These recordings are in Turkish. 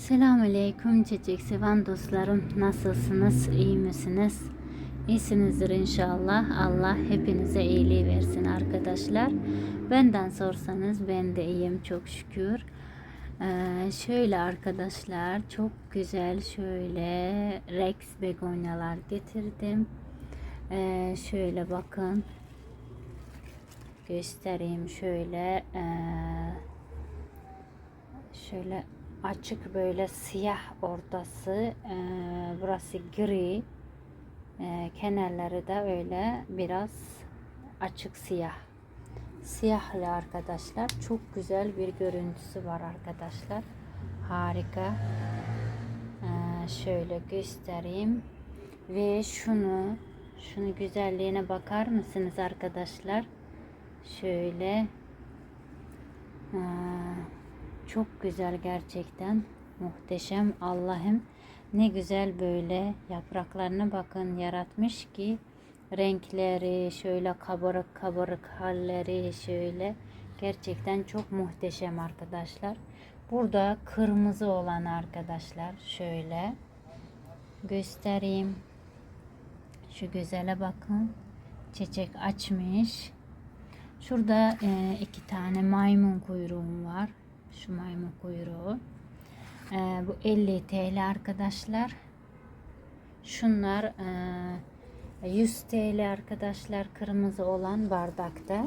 Selamünaleyküm çiçek seven dostlarım. Nasılsınız? İyi misiniz? İyisinizdir inşallah. Allah hepinize iyiliği versin arkadaşlar. Benden sorsanız ben de iyiyim çok şükür. Ee, şöyle arkadaşlar çok güzel şöyle Rex begonyalar getirdim. Ee, şöyle bakın. Göstereyim şöyle. Ee, şöyle açık böyle siyah ortası e, burası gri. E, kenarları da öyle biraz açık siyah. Siyahlı arkadaşlar çok güzel bir görüntüsü var arkadaşlar. Harika. E, şöyle göstereyim. Ve şunu şunu güzelliğine bakar mısınız arkadaşlar? Şöyle Aa, çok güzel gerçekten. Muhteşem Allah'ım ne güzel böyle yapraklarına bakın yaratmış ki renkleri şöyle kabarık kabarık halleri şöyle gerçekten çok muhteşem arkadaşlar. Burada kırmızı olan arkadaşlar şöyle göstereyim. Şu güzele bakın. Çiçek açmış. Şurada e, iki tane maymun kuyruğum var. Şu maymun kuyruğu. E, bu 50 TL arkadaşlar. Şunlar e, 100 TL arkadaşlar. Kırmızı olan bardakta.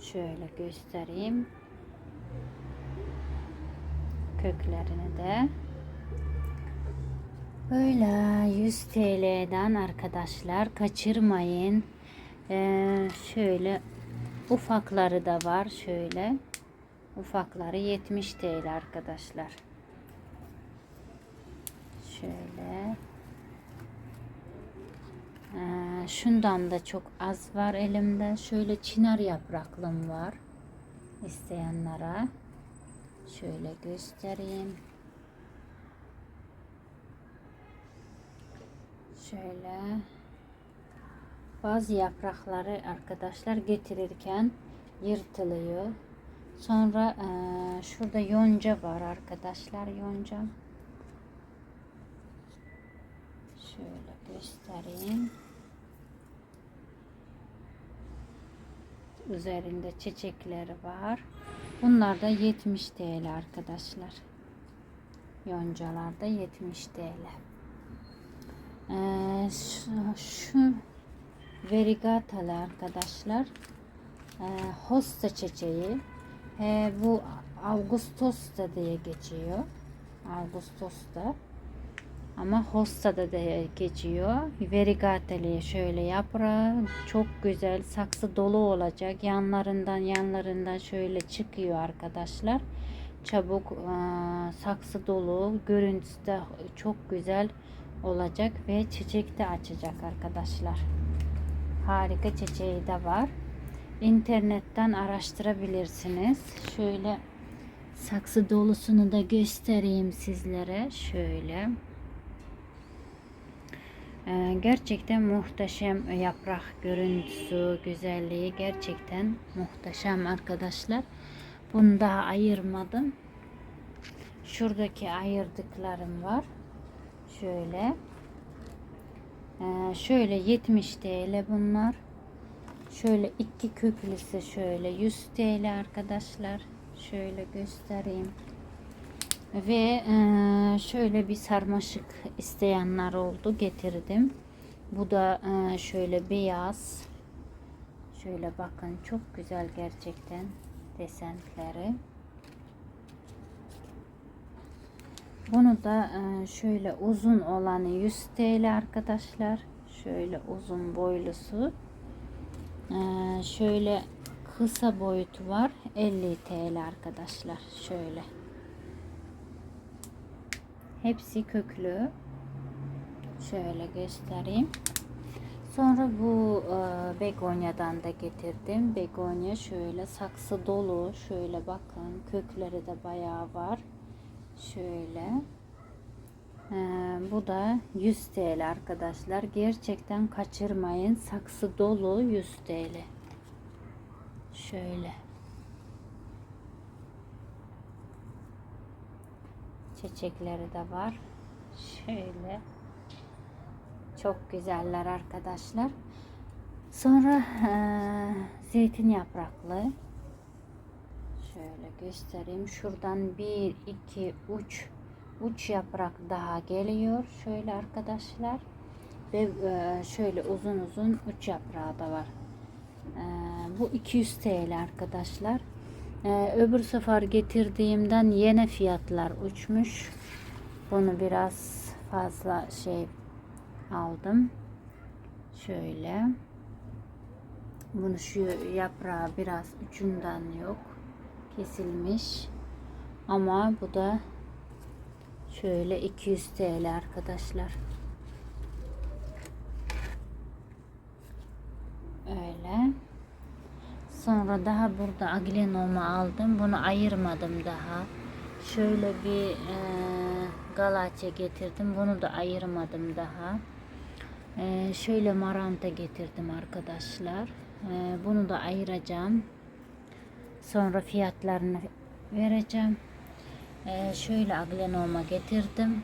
Şöyle göstereyim. Köklerini de. Böyle 100 TL'den arkadaşlar kaçırmayın. Ee, şöyle ufakları da var şöyle. Ufakları 70 TL arkadaşlar. Şöyle. Ee, şundan da çok az var elimde. Şöyle çınar yapraklım var. isteyenlere. Şöyle göstereyim. Şöyle. Bazı yaprakları arkadaşlar getirirken yırtılıyor. Sonra e, şurada yonca var arkadaşlar yonca. Şöyle göstereyim. Üzerinde çiçekleri var. Bunlar da 70 TL arkadaşlar. Yoncalar da 70 TL. Ee, şu, şu verigatalı arkadaşlar. Ee, hosta çiçeği. Ee, bu Augustosta diye geçiyor. Augustosta. Ama hosta da diye geçiyor. Verigateli şöyle yaprağı çok güzel saksı dolu olacak. Yanlarından yanlarından şöyle çıkıyor arkadaşlar. Çabuk e, saksı dolu. Görüntüsü de çok güzel olacak ve çiçek de açacak arkadaşlar. Harika çiçeği de var. İnternetten araştırabilirsiniz. Şöyle saksı dolusunu da göstereyim sizlere. Şöyle. Ee, gerçekten muhteşem yaprak görüntüsü, güzelliği gerçekten muhteşem arkadaşlar. Bunu daha ayırmadım. Şuradaki ayırdıklarım var. Şöyle. Ee, şöyle 70 TL bunlar. Şöyle iki köklüsü şöyle 100 TL arkadaşlar. Şöyle göstereyim. Ve e, şöyle bir sarmaşık isteyenler oldu getirdim. Bu da e, şöyle beyaz. Şöyle bakın çok güzel gerçekten desenleri. Bunu da e, şöyle uzun olanı 100 TL arkadaşlar. Şöyle uzun boylusu. E, şöyle kısa boyutu var 50 TL arkadaşlar. Şöyle. Hepsi köklü. Şöyle göstereyim. Sonra bu e, begonyadan da getirdim. Begonya şöyle saksı dolu. Şöyle bakın kökleri de bayağı var. Şöyle. E, bu da 100 TL arkadaşlar. Gerçekten kaçırmayın. Saksı dolu 100 TL. Şöyle. Çiçekleri de var. Şöyle. Çok güzeller arkadaşlar. Sonra eee, zeytin yapraklı. Şöyle göstereyim. Şuradan bir, iki, uç, uç yaprak daha geliyor. Şöyle arkadaşlar. Ve eee, şöyle uzun uzun uç yaprağı da var. Eee, bu 200 TL arkadaşlar. Eee, öbür sefer getirdiğimden yine fiyatlar uçmuş. Bunu biraz fazla şey aldım. Şöyle. Bunu şu yaprağı biraz ucundan yok. Kesilmiş. Ama bu da şöyle 200 TL arkadaşlar. Öyle. Sonra daha burada aglenoma aldım. Bunu ayırmadım daha. Şöyle bir e, galaçe getirdim. Bunu da ayırmadım daha. E, şöyle maranta getirdim arkadaşlar. E, bunu da ayıracağım. Sonra fiyatlarını vereceğim. E, şöyle aglenoma getirdim.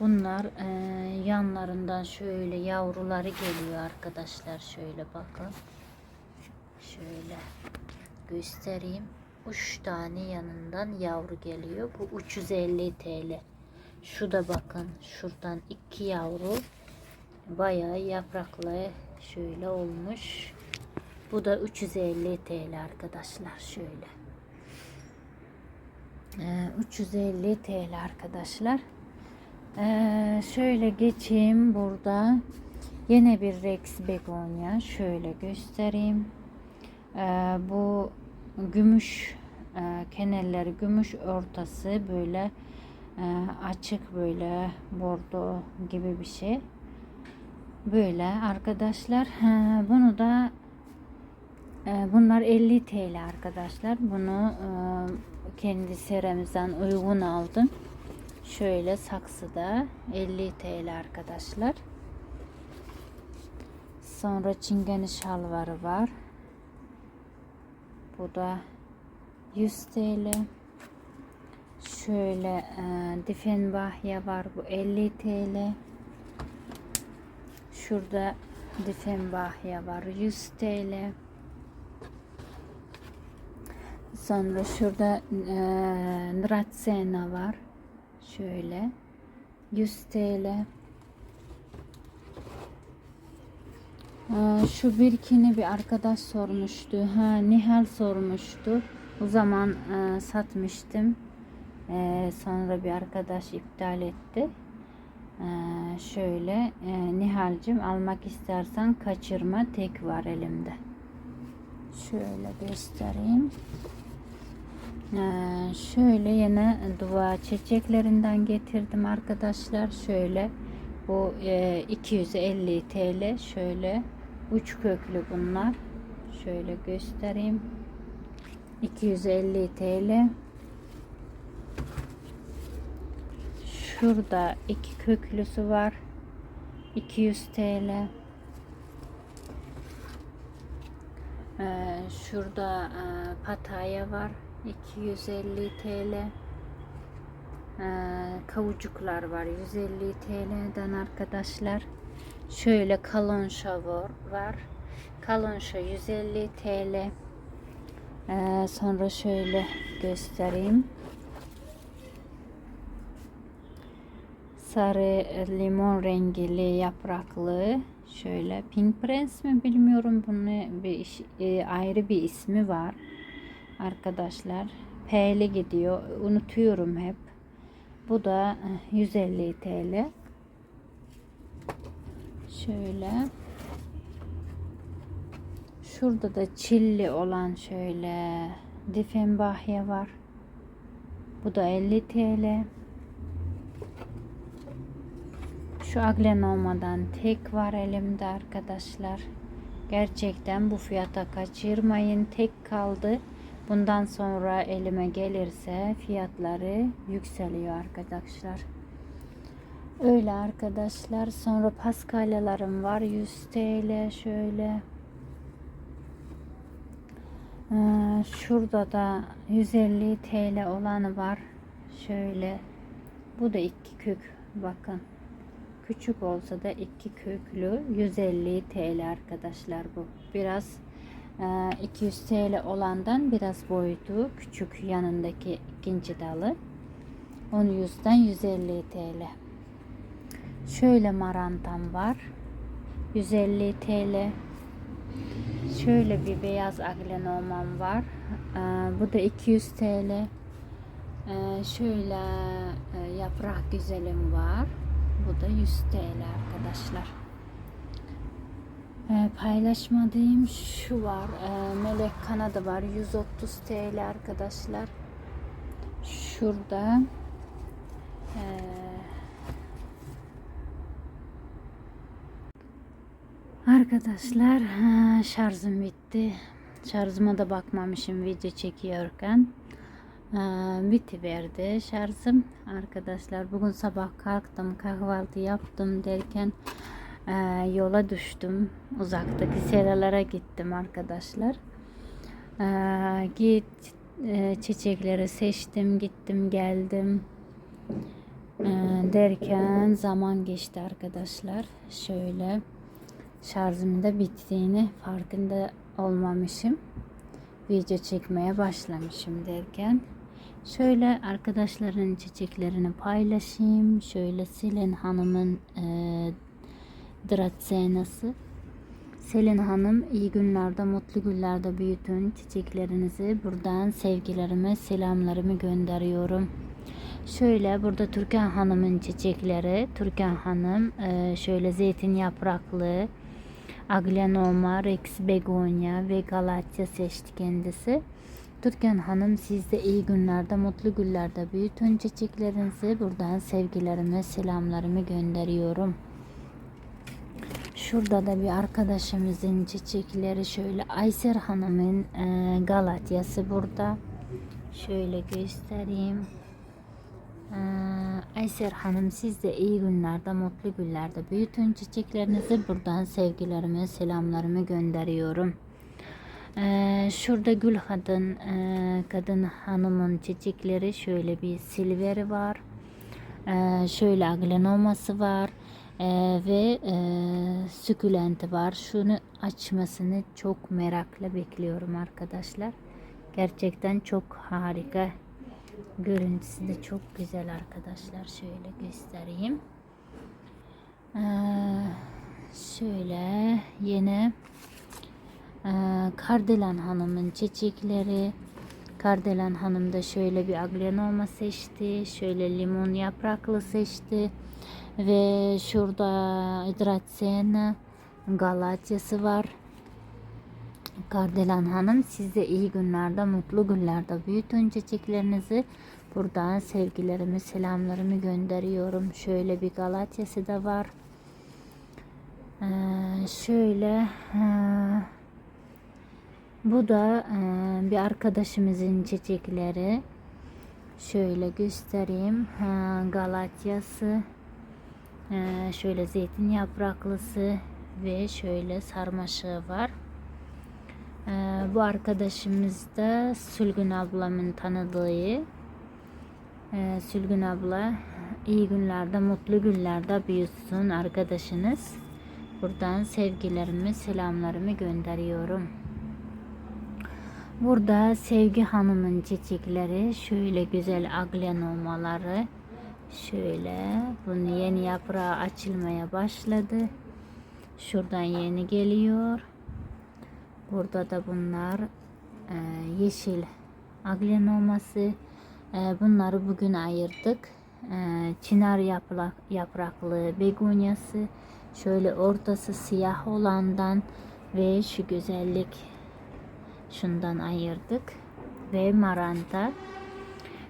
Bunlar e, yanlarından şöyle yavruları geliyor arkadaşlar. Şöyle bakın. Şöyle göstereyim. Üç tane yanından yavru geliyor. Bu 350 TL. Şu da bakın. Şuradan iki yavru. Bayağı yapraklı şöyle olmuş. Bu da 350 TL arkadaşlar. Şöyle. Ee, 350 TL arkadaşlar. Ee, şöyle geçeyim burada. Yine bir Rex begonya. Şöyle göstereyim. Ee, bu gümüş e, kenarları gümüş ortası böyle e, açık böyle bordo gibi bir şey. Böyle arkadaşlar. Ha, bunu da e, bunlar 50 TL arkadaşlar. Bunu e, kendi seramızdan uygun aldım. Şöyle saksıda 50 TL arkadaşlar. Sonra çingene şalvarı var. Bu da 100 TL. Şöyle e, Diffenbachya var. Bu 50 TL. Şurada Diffenbachya var. 100 TL. Sonra şurada e, Nratsena var. Şöyle 100 TL. Ee, şu birkini bir arkadaş sormuştu. Ha Nihal sormuştu. O zaman e, satmıştım. E, sonra bir arkadaş iptal etti. E, şöyle e, Nihal'cim almak istersen kaçırma tek var elimde. Şöyle göstereyim. Ee, şöyle yine dua çiçeklerinden getirdim arkadaşlar. Şöyle bu e, 250 TL. Şöyle uç köklü bunlar. Şöyle göstereyim. 250 TL. Şurada iki köklüsü var. 200 TL. Ee, şurada e, pataya var. 250 TL. Ee, kavucuklar var 150 TL'den arkadaşlar. Şöyle kalonşa var. Kalonşa 150 TL. Sonra şöyle göstereyim. Sarı limon rengili yapraklı şöyle Pink Prince mi bilmiyorum bunun bir e, ayrı bir ismi var arkadaşlar. P'li gidiyor. Unutuyorum hep. Bu da eh, 150 TL. Şöyle. Şurada da çilli olan şöyle Diffenbachya var. Bu da 50 TL. Şu aglenoma'dan tek var elimde arkadaşlar. Gerçekten bu fiyata kaçırmayın. Tek kaldı. Bundan sonra elime gelirse fiyatları yükseliyor arkadaşlar. Öyle arkadaşlar. Sonra paskalyalarım var. 100 TL şöyle. Ee, şurada da 150 TL olanı var. Şöyle bu da iki kök bakın. Küçük olsa da iki köklü 150 TL arkadaşlar bu. Biraz 200 TL olandan biraz boyutu küçük yanındaki ikinci dalı. Onun yüzden 150 TL. Şöyle marantam var. 150 TL. Şöyle bir beyaz aglenomam var. Ee, bu da 200 TL. Ee, şöyle e, yaprak güzelim var. Bu da 100 TL arkadaşlar. Ee, paylaşmadığım şu var. Ee, melek kanadı var. 130 TL arkadaşlar. Şurada ee, Arkadaşlar ha, şarjım bitti. Şarjıma da bakmamışım video çekiyorken. Ha, bitiverdi şarjım. Arkadaşlar bugün sabah kalktım kahvaltı yaptım derken e, yola düştüm. Uzaktaki seralara gittim arkadaşlar. E, git e, çiçekleri seçtim gittim geldim. E, derken zaman geçti arkadaşlar. Şöyle şarjım da bittiğini farkında olmamışım. Video çekmeye başlamışım derken şöyle arkadaşların çiçeklerini paylaşayım. Şöyle Selin Hanım'ın e, Dracenası. Selin Hanım iyi günlerde, mutlu günlerde büyütün çiçeklerinizi. Buradan sevgilerimi, selamlarımı gönderiyorum. Şöyle burada Türkan Hanım'ın çiçekleri. Türkan Hanım e, şöyle zeytin yapraklı, Aglenoma, Rex Begonia ve Galatya seçti kendisi. Türkan Hanım siz de iyi günlerde, mutlu günlerde büyütün çiçeklerinizi. Buradan sevgilerimi, selamlarımı gönderiyorum. Şurada da bir arkadaşımızın çiçekleri şöyle Ayser Hanım'ın e, Galatyası burada. Şöyle göstereyim. Ee, Ayser Hanım siz de iyi günlerde, mutlu günlerde büyütün çiçeklerinizi. Buradan sevgilerimi, selamlarımı gönderiyorum. Ee, şurada Gül Kadın, e, Kadın Hanım'ın çiçekleri şöyle bir silveri var. Ee, şöyle aglenoması var. Ee, ve e, sükülenti var. Şunu açmasını çok merakla bekliyorum arkadaşlar. Gerçekten çok harika Görüntüsü de çok güzel arkadaşlar. Şöyle göstereyim. Ee, şöyle yine e, Kardelen Hanım'ın çiçekleri. Kardelen Hanım da şöyle bir aglenoma seçti. Şöyle limon yapraklı seçti. Ve şurada Hidratsena Galatyası var. Kardelen Hanım siz de iyi günlerde, mutlu günlerde büyütün çiçeklerinizi. Buradan sevgilerimi, selamlarımı gönderiyorum. Şöyle bir Galatya'sı da var. Ee, şöyle e, bu da e, bir arkadaşımızın çiçekleri. Şöyle göstereyim. Ha, Galatya'sı. E, şöyle zeytin yapraklısı ve şöyle sarmaşığı var. Ee, bu arkadaşımız da Sülgün ablamın tanıdığı. Ee, Sülgün abla iyi günlerde, mutlu günlerde büyüsün arkadaşınız. Buradan sevgilerimi, selamlarımı gönderiyorum. Burada Sevgi Hanım'ın çiçekleri, şöyle güzel aglenomaları, şöyle bunu yeni yaprağı açılmaya başladı. Şuradan yeni geliyor. Burada da bunlar e, yeşil aglenoması. E, bunları bugün ayırdık. E, çınar yaprak, yapraklı begonyası. Şöyle ortası siyah olandan ve şu güzellik şundan ayırdık. Ve maranta.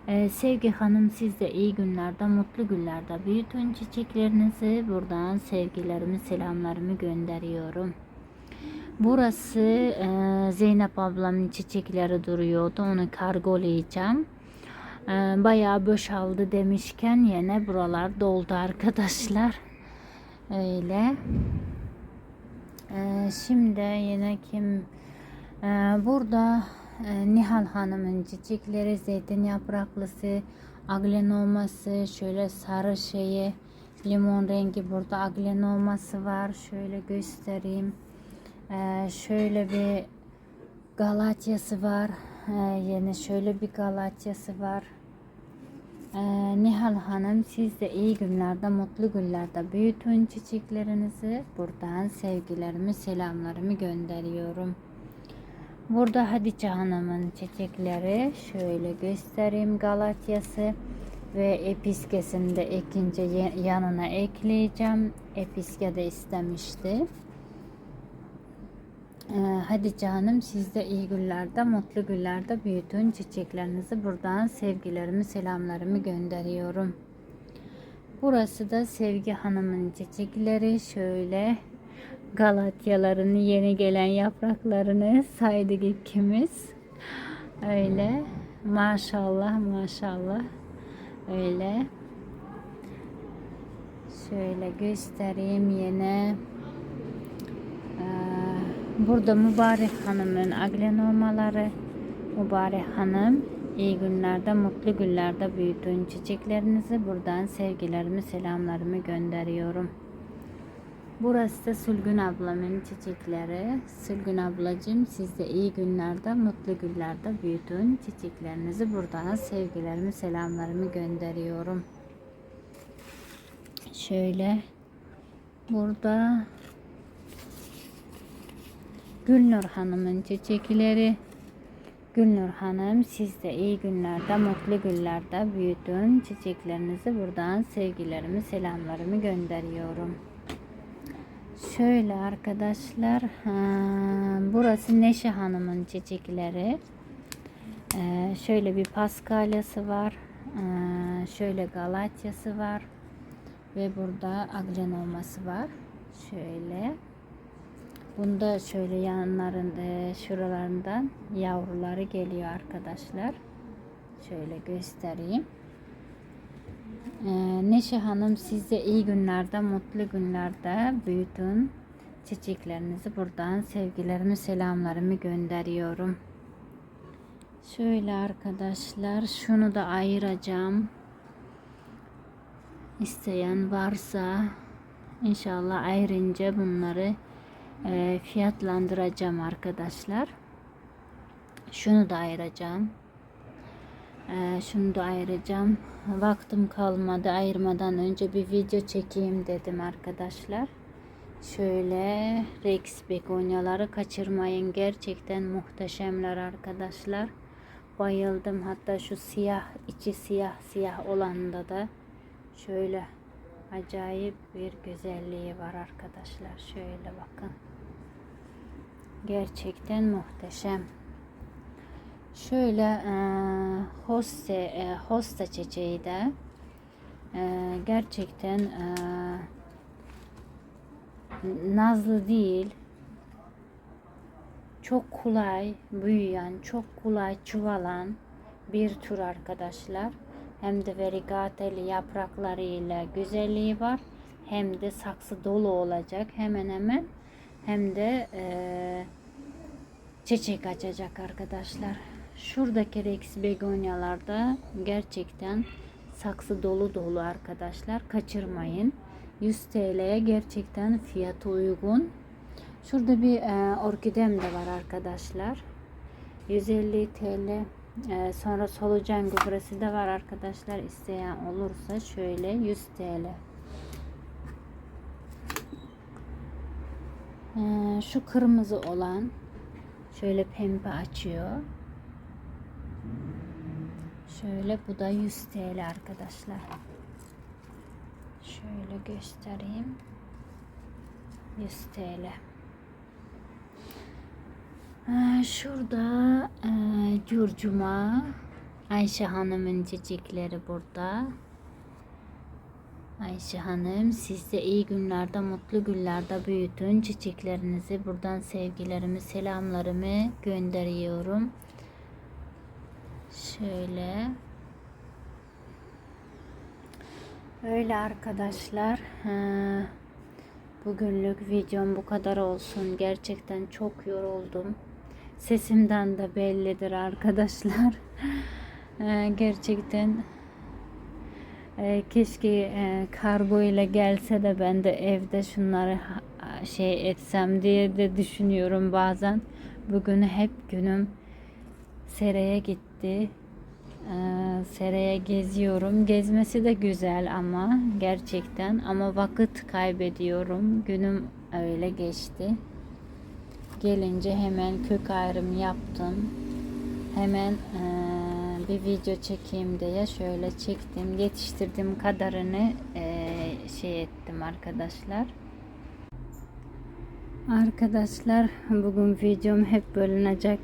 Ee, Sevgi Hanım siz de iyi günlerde, mutlu günlerde büyütün çiçeklerinizi. Buradan sevgilerimi, selamlarımı gönderiyorum. Burası e, Zeynep ablamın çiçekleri duruyordu. Onu kargolayacağım. E, bayağı boşaldı demişken yine buralar doldu arkadaşlar. Öyle. E, şimdi yine kim e, burada e, Nihal Hanım'ın çiçekleri, zeytin yapraklısı, aglenoması, şöyle sarı şeyi, limon rengi burada aglenoması var. Şöyle göstereyim. E, şöyle bir galatyası var. E, yine şöyle bir galatyası var. Ee, Nihal Hanım siz de iyi günlerde, mutlu günlerde büyütün çiçeklerinizi. Buradan sevgilerimi, selamlarımı gönderiyorum. Burada Hatice Hanım'ın çiçekleri şöyle göstereyim Galatyası ve episkesini de ikinci yanına ekleyeceğim. Episke de istemişti. Ee, Hatice Hanım siz de iyi günlerde, mutlu günlerde büyütün çiçeklerinizi. Buradan sevgilerimi, selamlarımı gönderiyorum. Burası da Sevgi Hanım'ın çiçekleri. Şöyle Galatyalarını yeni gelen yapraklarını saydık ikimiz. Öyle. Maşallah maşallah. Öyle. Şöyle göstereyim yine. Ee, Burada Mübarek Hanım'ın aglenomaları. Mübarek Hanım iyi günlerde, mutlu günlerde büyütün çiçeklerinizi. Buradan sevgilerimi, selamlarımı gönderiyorum. Burası da Sülgün ablamın çiçekleri. Sülgün ablacığım siz de iyi günlerde, mutlu günlerde büyütün çiçeklerinizi. Buradan sevgilerimi, selamlarımı gönderiyorum. Şöyle burada Gülnur Hanım'ın çiçekleri. Gülnur Hanım siz de iyi günlerde, mutlu günlerde büyütün çiçeklerinizi. Buradan sevgilerimi, selamlarımı gönderiyorum. Şöyle arkadaşlar, burası Neşe Hanım'ın çiçekleri. Ee, şöyle bir paskalyası var. Ee, şöyle galatyası var. Ve burada aglenoması var. Şöyle. Bunda şöyle yanlarında, şuralarından yavruları geliyor arkadaşlar. Şöyle göstereyim. Ee, Neşe Hanım size iyi günlerde, mutlu günlerde büyütün çiçeklerinizi. Buradan sevgilerimi, selamlarımı gönderiyorum. Şöyle arkadaşlar şunu da ayıracağım. İsteyen varsa inşallah ayrınca bunları e, fiyatlandıracağım arkadaşlar. Şunu da ayıracağım. E, şunu da ayıracağım. Vaktim kalmadı ayırmadan önce bir video çekeyim dedim arkadaşlar. Şöyle Rex begonyaları kaçırmayın. Gerçekten muhteşemler arkadaşlar. Bayıldım. Hatta şu siyah içi siyah siyah olanda da şöyle acayip bir güzelliği var arkadaşlar. Şöyle bakın. Gerçekten muhteşem. Şöyle e, hoste e, hosta çiçeği de e, gerçekten e, nazlı değil. Çok kolay büyüyen, çok kolay çuvalan bir tür arkadaşlar. Hem de verigateli yapraklarıyla güzelliği var. Hem de saksı dolu olacak hemen hemen. Hem de e, çiçek açacak arkadaşlar. Şuradaki Rex begonyalarda gerçekten saksı dolu dolu arkadaşlar. Kaçırmayın. 100 TL'ye gerçekten fiyatı uygun. Şurada bir e, orkidem de var arkadaşlar. 150 TL. E, sonra solucan gübresi de var arkadaşlar. İsteyen olursa şöyle 100 TL. E, şu kırmızı olan şöyle pembe açıyor. Şöyle bu da 100 TL arkadaşlar. Şöyle göstereyim. 100 TL. Ee, şurada e, curcuma Ayşe Hanım'ın çiçekleri burada. Ayşe Hanım siz de iyi günlerde, mutlu günlerde büyütün çiçeklerinizi. Buradan sevgilerimi, selamlarımı gönderiyorum. Şöyle. Öyle arkadaşlar. Ee, bugünlük videom bu kadar olsun. Gerçekten çok yoruldum. Sesimden de bellidir arkadaşlar. Gerçekten e, keşke e, kargo ile gelse de ben de evde şunları ha- şey etsem diye de düşünüyorum bazen. Bugün hep günüm seraya gitti. Seraya geziyorum. Gezmesi de güzel ama gerçekten ama vakit kaybediyorum. Günüm öyle geçti. Gelince hemen kök ayrım yaptım. Hemen eee, bir video çekeyim diye şöyle çektim. Yetiştirdiğim kadarını eee, şey ettim arkadaşlar. Arkadaşlar bugün videom hep bölünecek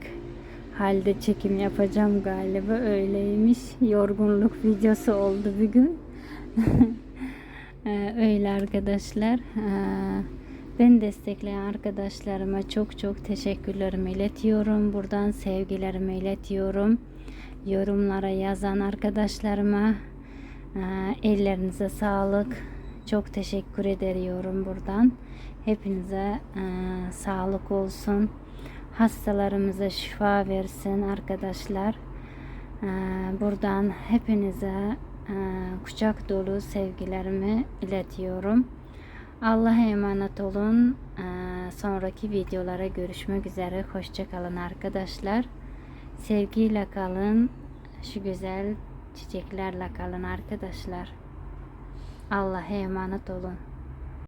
halde çekim yapacağım galiba öyleymiş. Yorgunluk videosu oldu bugün. Ee, Öyle arkadaşlar. Ee, Ben destekleyen arkadaşlarıma çok çok teşekkürlerimi iletiyorum. Buradan sevgilerimi iletiyorum. Yorumlara yazan arkadaşlarıma e, ellerinize sağlık. Çok teşekkür ediyorum buradan. Hepinize sağlık olsun. Hastalarımıza şifa versin arkadaşlar. Ee, Buradan hepinize e, kucak dolu sevgilerimi iletiyorum. Allah'a emanet olun. Ee, Sonraki videolara görüşmek üzere. Hoşçakalın arkadaşlar. Sevgiyle kalın. Şu güzel çiçeklerle kalın arkadaşlar. Allah'a emanet olun.